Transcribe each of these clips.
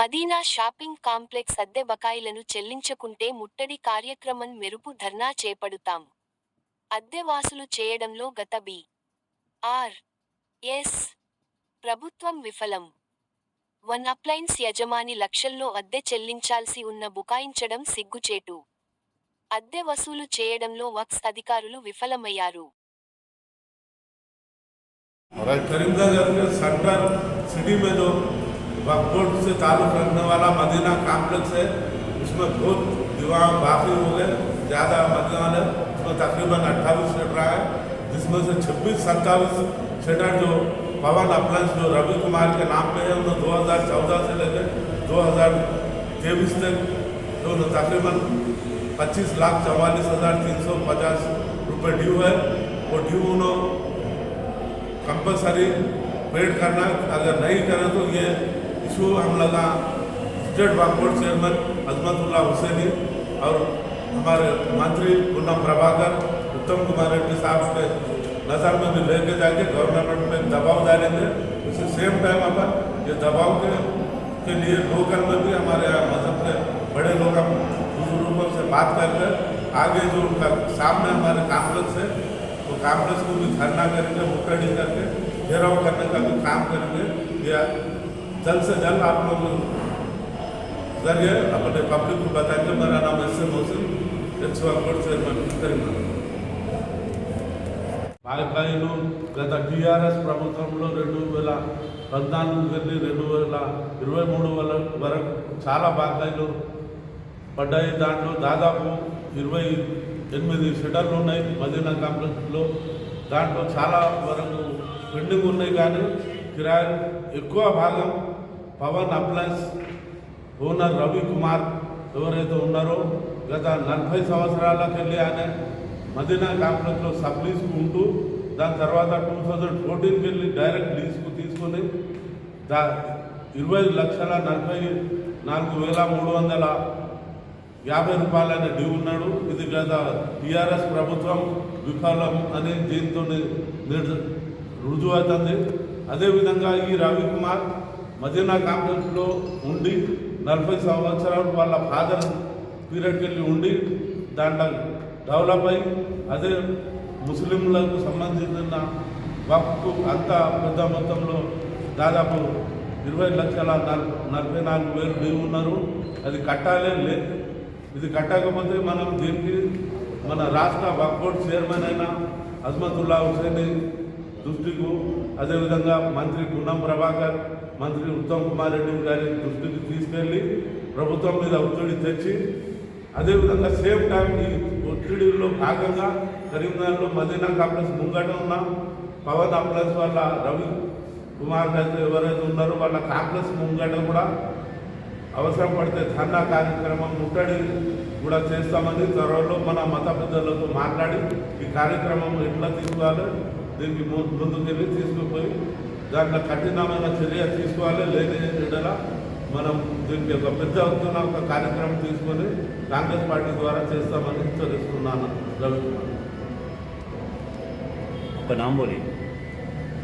Madina shopping complex అద్దె బకాయిలను చెల్లించకుంటే ముట్టడి కార్యక్రమం మెరుపు ధర్నా చేపడుతాం. అద్దె వాసులు చేయడంలో గత బి. ఆర్. ఎస్. ప్రభుత్వం విఫలం. వన్ అప్లైన్స్ యజమాని లక్షల్లో అద్దె చెల్లించాల్సి ఉన్న బుకాయించడం సిగ్గుచేటు. అద్దె వసూలు చేయడంలో వక్స్ అధికారులు విఫలమయ్యారు. కరీంనగర్ సర్కార్ సిటీ वक्फोर्ड से ताल्लुक़ रखने वाला मदीना कॉम्प्लेक्स है। उसमें बहुत दीवार बाकी हो गए, ज़्यादा मकान है उसमें तकरीबन अट्ठाईस शटर है, जिसमें से छब्बीस सत्ताईस शटर जो पवन अप्लायंस, जो रवि कुमार के नाम पे है, उन्हें 2014 से लेकर 2023 तक जो उन्हें तकरीबन पच्चीस लाख चवालीस हज़ार तीन सौ पचास रुपये ड्यू है। वो ड्यू उन्होंने कंपलसरी पेड करना अगर नहीं करें तो ये इशू हम लगा state Waqf board chairman Azmatullah Hussaini और हमारे मंत्री पूनम प्रभाकर, उत्तम कुमार रेड्डी साहब के नज़र में भी लेके जाके गवर्नमेंट में दबाव डालेंगे। उसी सेम टाइम अपन ये दबाव के के लिए लोकल में भी हमारे यहाँ मज़हब के बड़े लोग हम बुज़ुर्गों से बात करके आगे जो उनका सामने हमारे कांग्रेस है तो कांग्रेस को भी धरना करेंगे मुठभेड़ करके घेराव करने का भी काम करेंगे। या जल्द से जल्द आप लोग जरिए अपने पब्लिक को बताएंगे मेरा नाम S M Mohsin ex board chairman Karimnagar బాకాయిలు గత టీఆర్ఎస్ ప్రభుత్వంలో రెండు వేల పద్నాలుగు వెళ్ళి రెండు వేల ఇరవై మూడు వేల వరకు చాలా బాకాయిలు పడ్డాయి దాంట్లో దాదాపు ఇరవై ఎనిమిది షటర్లు ఉన్నాయి మదీనా కాంప్లెక్స్లో దాంట్లో చాలా వరకు పెండింగ్ ఉన్నాయి కానీ కిరాయి ఎక్కువ భాగం పవన్ అప్లయన్స్ ఓనర్ రవి కుమార్ ఎవరైతే ఉన్నారో గత నలభై సంవత్సరాలకు వెళ్ళి ఆయన మదీనా కాంప్లెక్స్లో సబ్ లీజ్కు ఉంటూ దాని తర్వాత టూ థౌజండ్ ఫోర్టీన్కి వెళ్ళి డైరెక్ట్ లీజ్కు తీసుకొని దా ఇరవై లక్షల నలభై నాలుగు వేల మూడు వందల యాభై రూపాయలైన డ్యూ ఉన్నాడు. ఇది గత టీఆర్ఎస్ ప్రభుత్వం విఫలం అనే దీంతో రుజువు అవుతుంది అదేవిధంగా ఈ రవికుమార్ మదీనా కాంప్లెక్స్లో ఉండి నలభై సంవత్సరాలు వాళ్ళ ఫాదర్ పీరియడ్కి వెళ్ళి ఉండి దాంట్లో డెవలప్ అయి అదే ముస్లింలకు సంబంధించిన వక్కు అంత పెద్ద మొత్తంలో దాదాపు ఇరవై లక్షల నలభై నాలుగు వేలు డ్యూ ఉన్నారు. అది కట్టాలే లేదు. ఇది కట్టకపోతే మనం దీనికి మన రాష్ట్ర వక్ఫ్ బోర్డ్ చైర్మన్ అయిన అజ్మతుల్లా హుసేని దృష్టికు అదేవిధంగా మంత్రి గుణం ప్రభాకర్ మంత్రి ఉత్తమ్ కుమార్ రెడ్డి గారి దృష్టికి తీసుకెళ్ళి ప్రభుత్వం మీద ఒత్తిడి తెచ్చి అదేవిధంగా సేమ్ టైం ఈ ఒత్తిడిలో భాగంగా కరీంనగర్లో మదీనా కాంప్లెక్స్ ముంగట ఉన్న పవన్ అప్లెక్స్ వాళ్ళ రవి కుమార్ గారు ఎవరైతే ఉన్నారో వాళ్ళ కాంప్లెక్స్ ముంగట కూడా అవసరం పడితే ధర్నా కార్యక్రమం ముట్టడి కూడా చేస్తామని త్వరలో మన మత పెద్దలతో మాట్లాడి ఈ కార్యక్రమం ఎట్లా తీసుకోవాలి? దీనికి ముందు చర్య తీసుకుపోయి దాంట్లో కఠినమైన చర్య తీసుకోవాలి లేని ఎడలా మనం దీనికి ఒక పెద్ద ఎత్తున ఒక కార్యక్రమం తీసుకొని కాంగ్రెస్ పార్టీ ద్వారా చేస్తామని తెలుస్తున్నాను రవికుమార్.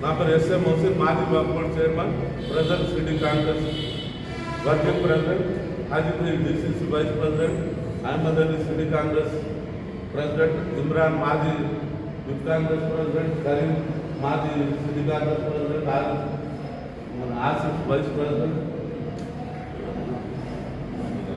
నా పేరు ఎస్ఎం మోసిన్ మాజీ work chairman president city Congress working president Hajipuri DCC vice president Ahmed Ali city Congress president Imran మాజీ యూత్ కాంగ్రెస్ ప్రెసిడెంట్ కరీం మాజీ సిటీ కాంగ్రెస్ ప్రెసిడెంట్ ఆసిఫ్ మన ఆసిఫ్ వైస్ ప్రెసిడెంట్